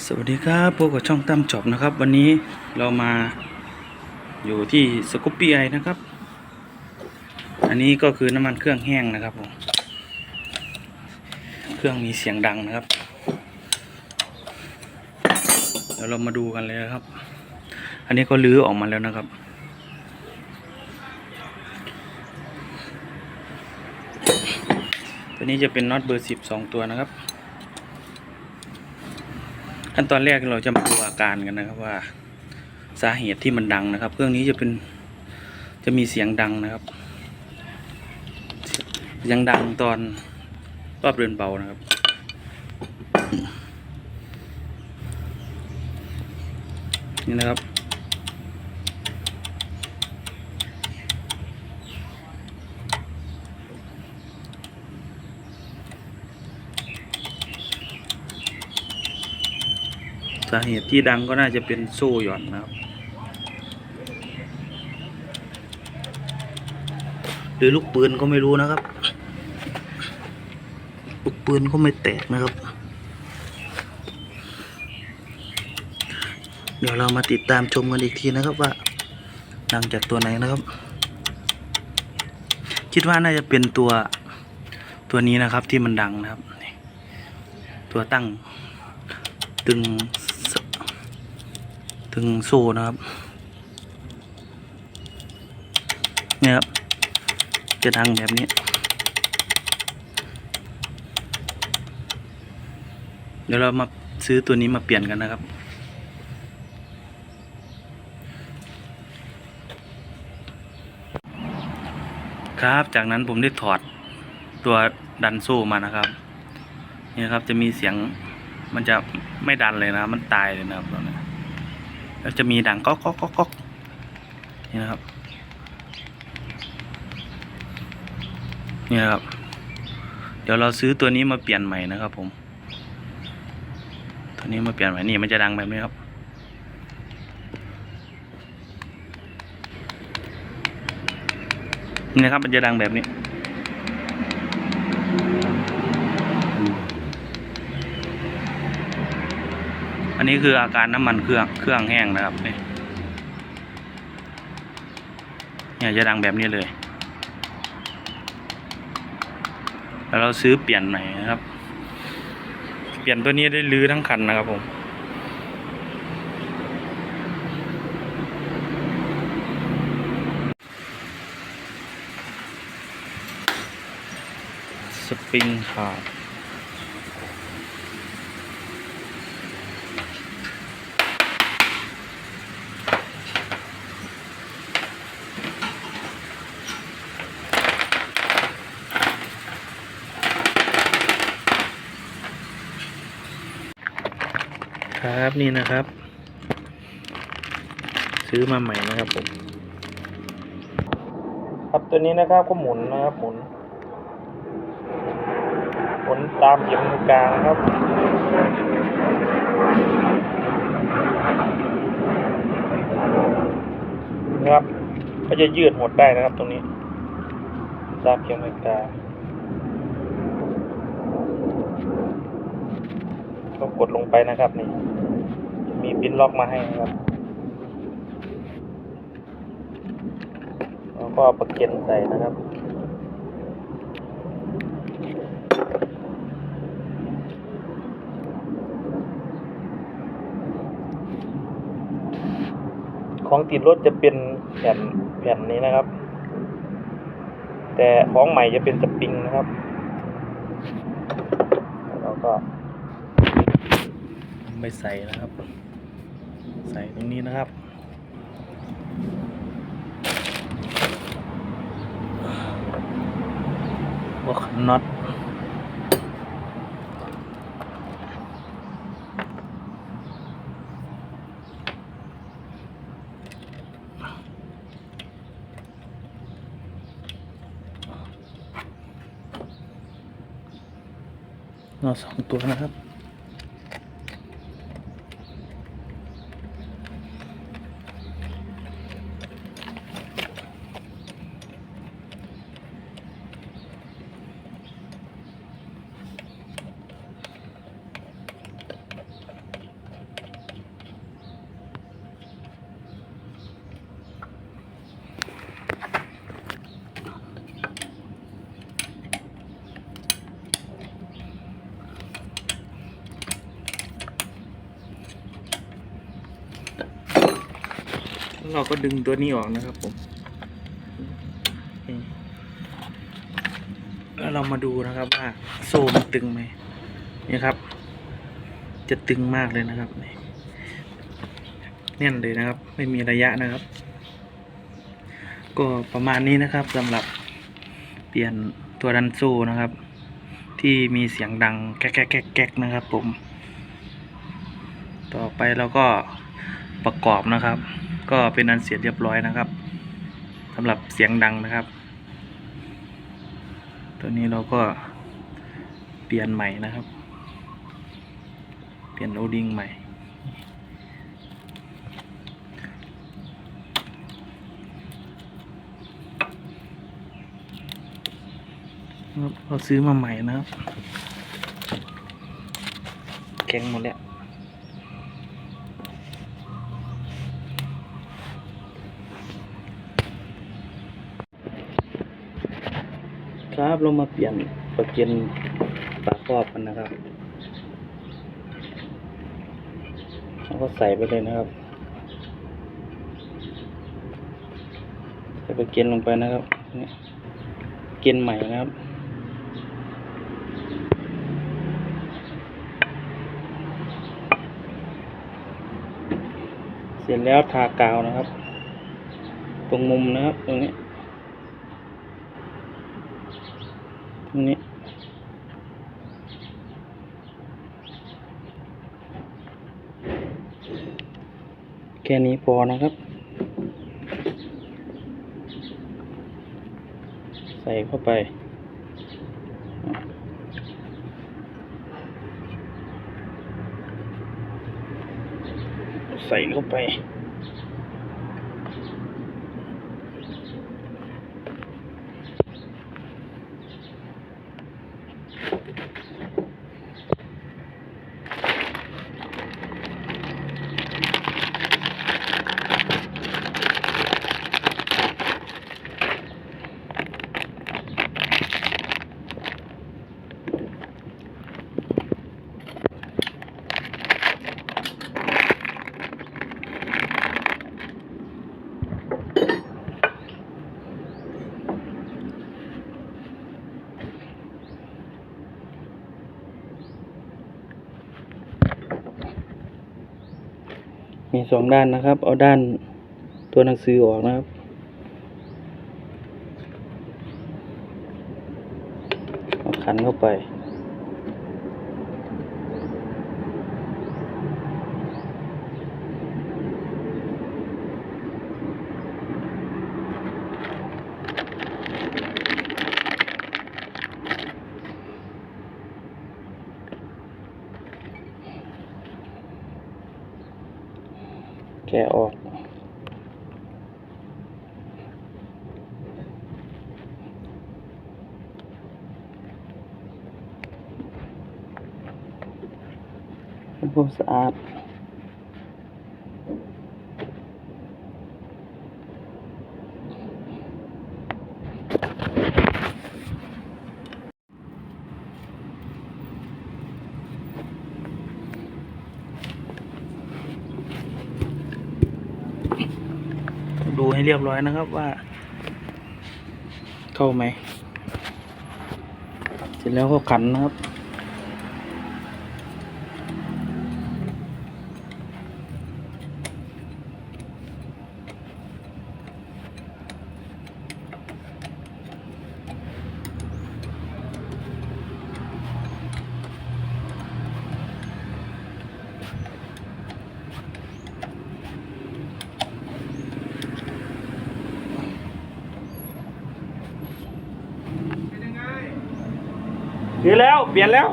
สวัสดีครับพบกับช่องตั้มจอบนะครับ วันนี้เรามาอยู่ที่สกูปปี้ไอนะครับ อันนี้ก็คือน้ำมันเครื่องแห้งนะครับผมเครื่องมีเสียงดังนะครับเดี๋ยวเรามาดูกันเลยนะครับ อันนี้ก็ลื้อออกมาแล้วนะครับตัวนี้จะเป็นน็อตเบอร์สิบสองตัวนะครับ ขั้นตอนแรกเราจะมาดูอาการกันนะครับว่าสาเหตุที่มันดังนะครับ เครื่องนี้จะเป็นจะมีเสียงดังนะครับ เสียงดังตอนรอบเดินเบานะครับ นี่นะครับ สาเหตุที่ดังก็น่าจะเป็นโซ่หย่อนนะครับ หรือลูกปืนก็ไม่รู้นะครับ ลูกปืนก็ไม่แตกนะครับ เดี๋ยวเรามาติดตามชมกันอีกทีนะครับว่าดังจากตัวไหนนะครับ คิดว่าน่าจะเป็นตัวตัวนี้นะครับที่มันดังนะครับ ตัวตั้งตึง สตึงโซ่นะครับ เนี่ยครับ จะดังแบบนี้ เดี๋ยวเรามาซื้อตัวนี้มาเปลี่ยนกันนะครับ ครับจากนั้นผมได้ถอดตัวดันโซ่มานะครับนี่ครับจะมีเสียงมันจะไม่ดันเลยนะ มันตายเลยนะครับตอนนี้ แล้วจะมีดังก๊อกก๊อกก๊อกก๊อกนี่นะครับนี่นะครับ เดี๋ยวเราซื้อตัวนี้มาเปลี่ยนใหม่นะครับผม ตัวนี้มาเปลี่ยนใหม่นี่มันจะดังแบบนี้ครับนี่นะครับมันจะดังแบบนี้ อันนี้คืออาการน้ำมันเครื่องเครื่องแห้งนะครับนี่เนี่ยจะดังแบบนี้เลย แล้วเราซื้อเปลี่ยนใหม่นะครับ เปลี่ยนตัวนี้ได้ลื้อทั้งคันนะครับผมสปริงขาด ครับนี่นะครับ ซื้อมาใหม่นะครับผม ครับตัวนี้นะครับก็หมุนนะครับหมุนหมุนตามเข็มนาฬิกานะครับนะครับก็จะยืดหมดได้นะครับตรงนี้ตามเข็มนาฬิ ก็กดลงไปนะครับนี่มีปินล็อกมาให้นะครับแล้วก็เอาปลักเก็นใส่นะครับของติดรถจะเป็นแผ่นแผ่นนี้นะครับ แต่ของใหม่จะเป็นสปริงนะครับ แล้วก็ ไม่ใส่นะครับ ใส่ตรงนี้นะครับ พวกน็อตน็อตสองตัวนะครับ เราก็ดึงตัวนี้ออกนะครับผมแล้วเรามาดูนะครับว่าโซ่มันตึงไหมนี่ครับ จะตึงมากเลยนะครับแน่นเลยนะครับ ไม่มีระยะนะครับ ก็ประมาณนี้นะครับสำหรับเปลี่ยนตัวดันโซ่นะครับ ที่มีเสียงดังแก๊กแก๊กแก๊กแก๊กนะครับ ผม ต่อไปเราก็ประกอบนะครับ ก็เป็นอันเสร็จเรียบร้อยนะครับสำหรับเสียงดังนะครับ ตัวนี้เราก็เปลี่ยนใหม่นะครับ เปลี่ยนโอดิงใหม่ เราซื้อมาใหม่นะครับแข็งหมดแล้ว ครับ เรามาเปลี่ยนปะเก็นปากครอบกันนะครับเราก็ใส่ไปเลยนะครับใส่ปะเก็นลงไปนะครับนี่เกนใหม่นะครับเสร็จแล้วทากาวนะครับ ตรงมุมนะครับ ตรงนี้ ตรงนี้ แค่นี้พอนะครับ ใส่เข้าไปใส่เข้าไป สองด้านนะครับ เอาด้านตัวหนังสือออกนะครับ เอาขันเข้าไป แกะออกทำความสะอาด ดูให้เรียบร้อยนะครับว่า เข้าไหม เสร็จแล้วก็ขันนะครับ ถือแล้ว เปลี่ยนแล้ว